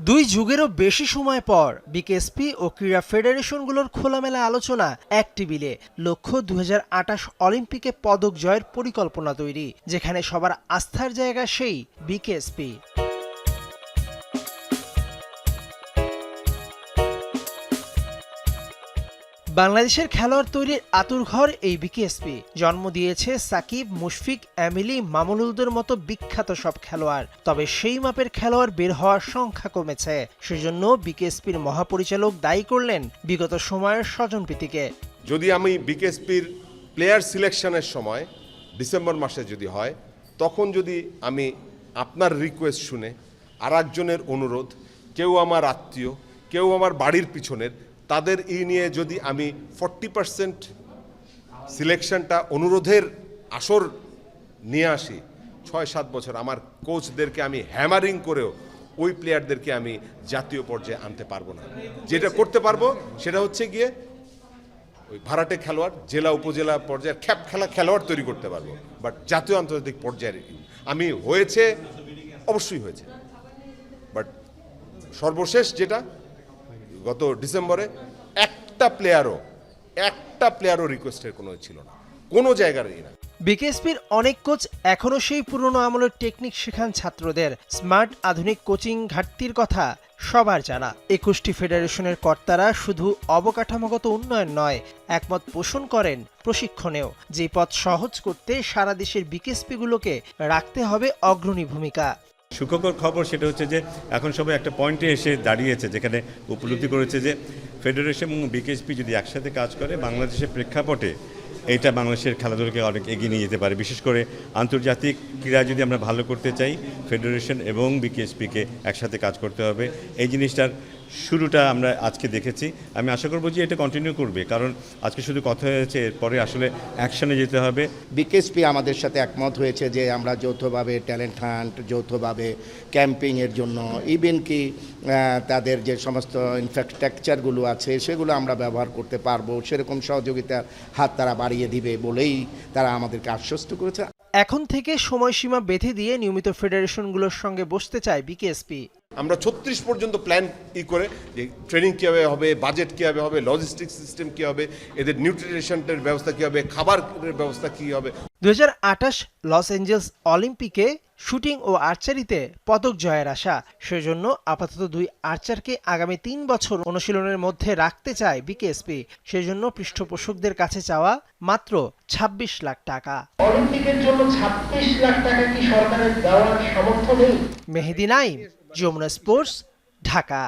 দুই যুগেরও বেশি সময় পর বিকেএসপি ও ক্রীড়া ফেডারেশনগুলোর খোলামেলা আলোচনা এক বিলে লক্ষ্য দু হাজার আটাশ অলিম্পিকে পদক জয়ের পরিকল্পনা তৈরি, যেখানে সবার আস্থার জায়গা সেই বিকেএসপি বাংলাদেশের খেলোয়াড় তৈরির আতুরঘর এই বিকেএসপি। জন্ম দিয়েছে সাকিব, মুশফিক অ্যামিলি মামুনুলদের মতো বিখ্যাত সব খেলোয়াড়। তবে সেই মাপের খেলোয়াড় বের হওয়ার সংখ্যা কমেছে। সেজন্য বিকেএসপির মহাপরিচালক দায়ী করলেন বিগত সময়ের স্বজনপ্রীতিকে যদি আমি বিকেএসপির প্লেয়ার সিলেকশনের সময়, ডিসেম্বর মাসে যদি হয়, তখন যদি আমি আপনার রিকোয়েস্ট শুনে আর অনুরোধ, কেউ আমার আত্মীয়, কেউ আমার বাড়ির পিছনের তাদের ই নিয়ে যদি আমি ফর্টি পার্সেন্ট সিলেকশনটা অনুরোধের আসর নিয়ে আসি, ছয় সাত বছর আমার কোচদেরকে আমি হ্যামারিং করেও ওই প্লেয়ারদেরকে আমি জাতীয় পর্যায়ে আনতে পারব না। যেটা করতে পারব সেটা হচ্ছে গিয়ে ওই ভাড়াটে খেলোয়াড়, জেলা, উপজেলা পর্যায়ের খ্যাপ খেলা খেলোয়াড় তৈরি করতে পারব। বাট জাতীয় আন্তর্জাতিক পর্যায়ের আমি হয়েছে, অবশ্যই হয়েছে। বাট সর্বশেষ যেটা গত ডিসেম্বরে একটা প্লেয়ারও একটা প্লেয়ারও রিকোয়েস্টের কোনো ছিল না। কোনো জায়গারই না। বিকেএসপির অনেক কোচ এখনও সেই পুরনো আমলের টেকনিক শেখান ছাত্রদের। স্মার্ট আধুনিক কোচিং ঘাটতির কথা সবার জানা। একুশটি ফেডারেশনের কর্তারা শুধু অবকাঠামোগত উন্নয়ন নয়, একমত পোষণ করেন প্রশিক্ষণেও। যে পথ সহজ করতে সারা দেশের বিকেএসপিগুলোকে রাখতে হবে অগ্রণী ভূমিকা। সুখকর খবর সেটা হচ্ছে যে এখন সবাই একটা পয়েন্টে এসে দাঁড়িয়েছে, যেখানে উপলব্ধি করেছে যে ফেডারেশন এবং বিকেএসপি যদি একসাথে কাজ করে, বাংলাদেশের প্রেক্ষাপটে এটা বাংলাদেশের খেলাধুলাকে অনেক এগিয়ে নিয়ে যেতে পারে। বিশেষ করে আন্তর্জাতিক ক্রীড়া যদি আমরা ভালো করতে চাই, ফেডারেশন এবং বিকেএসপিকে একসাথে কাজ করতে হবে। এই জিনিসটার শুরুটা আমরা আজকে দেখেছি। আমি আশা করব যে এটা কন্টিনিউ করবে, কারণ আজকে শুধু কথা হয়েছে, এরপরে আসলে অ্যাকশনে যেতে হবে। বিকেএসপি আমাদের সাথে একমত হয়েছে যে আমরা যৌথভাবে ট্যালেন্ট হান্ট যৌথভাবে ক্যাম্পিংয়ের জন্য ইভেন কি তাদের যে সমস্ত ইনফ্রাস্ট্রাকচারগুলো আছে, সেগুলো আমরা ব্যবহার করতে পারব। সেরকম সহযোগিতার হাত তারা বাড়িয়ে দিবে বলেই তারা আমাদেরকে আশ্বস্ত করেছে। এখন থেকে সময়সীমা বেঁধে দিয়ে নিয়মিত ফেডারেশনগুলোর সঙ্গে বসতে চায় বিকেএসপি। আমরা ছত্রিশ পর্যন্ত প্ল্যান ই করে যে ট্রেনিং কীভাবে হবে বাজেট কীভাবে হবে লজিস্টিক সিস্টেম কী হবে এদের নিউট্রিশনের ব্যবস্থা কী হবে খাবারের ব্যবস্থা কী হবে। দুই হাজার আঠাশ লস অ্যাঞ্জেলস অলিম্পিকে শুটিং ও আর্চারিতে পদক জয়ের আশা। সেজন্য আপাতত দুই আর্চারকে আগামী তিন বছর অনুশীলনের মধ্যে রাখতে চায় বিকেএসপি। সেজন্য পৃষ্ঠপোষকদের কাছে চাওয়া মাত্র ২৬ লাখ টাকা। অলিম্পিকের জন্য ছাব্বিশ লাখ টাকা কি সরকারের দেওয়ার সামর্থ্য নেই? মেহেদি নাইম যমুনা স্পোর্টস ঢাকা।